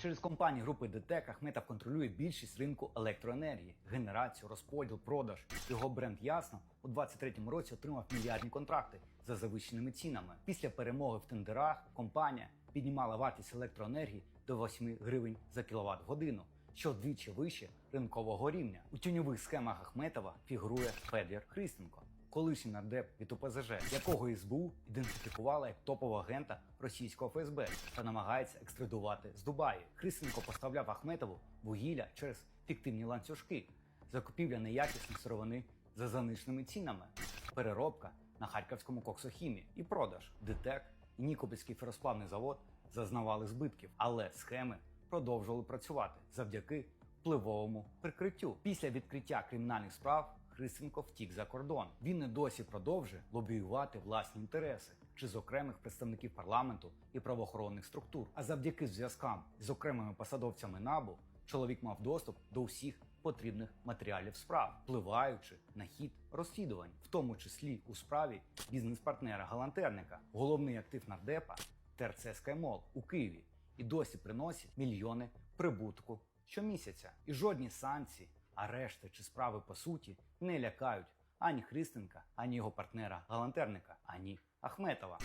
Через компанії групи ДТЕК Ахметов контролює більшість ринку електроенергії, генерацію, розподіл, продаж. Його бренд ясно у 23-му році отримав мільярдні контракти за завищеними цінами. Після перемоги в тендерах компанія піднімала вартість електроенергії до 8 гривень за кіловат годину, що вдвічі вище ринкового рівня. У тіньових схемах Ахметова фігурує Федір Христенко. Колишній нардеп від ОПЗЖ, якого СБУ ідентифікувала як топового агента російського ФСБ та намагається екстрадувати з Дубаї. Христенко поставляв Ахметову вугілля через фіктивні ланцюжки, закупівля неякісної сировини за заниженими цінами, переробка на харківському коксохімі і продаж. ДТЕК і Нікопольський феросплавний завод зазнавали збитків, але схеми продовжували працювати завдяки впливовому прикриттю. Після відкриття кримінальних справ Христенко втік за кордон. Він і досі продовжує лобіювати власні інтереси чи з окремих представників парламенту і правоохоронних структур. А завдяки зв'язкам з окремими посадовцями НАБУ чоловік мав доступ до всіх потрібних матеріалів справ, впливаючи на хід розслідувань, в тому числі у справі бізнес-партнера Галантерника, головний актив нардепа ТРЦ «Скаймол» у Києві, і досі приносить мільйони прибутку щомісяця. І жодні санкції, арешти чи справи по суті не лякають ані Христенка, ані його партнера Галантерника, ані Ахметова.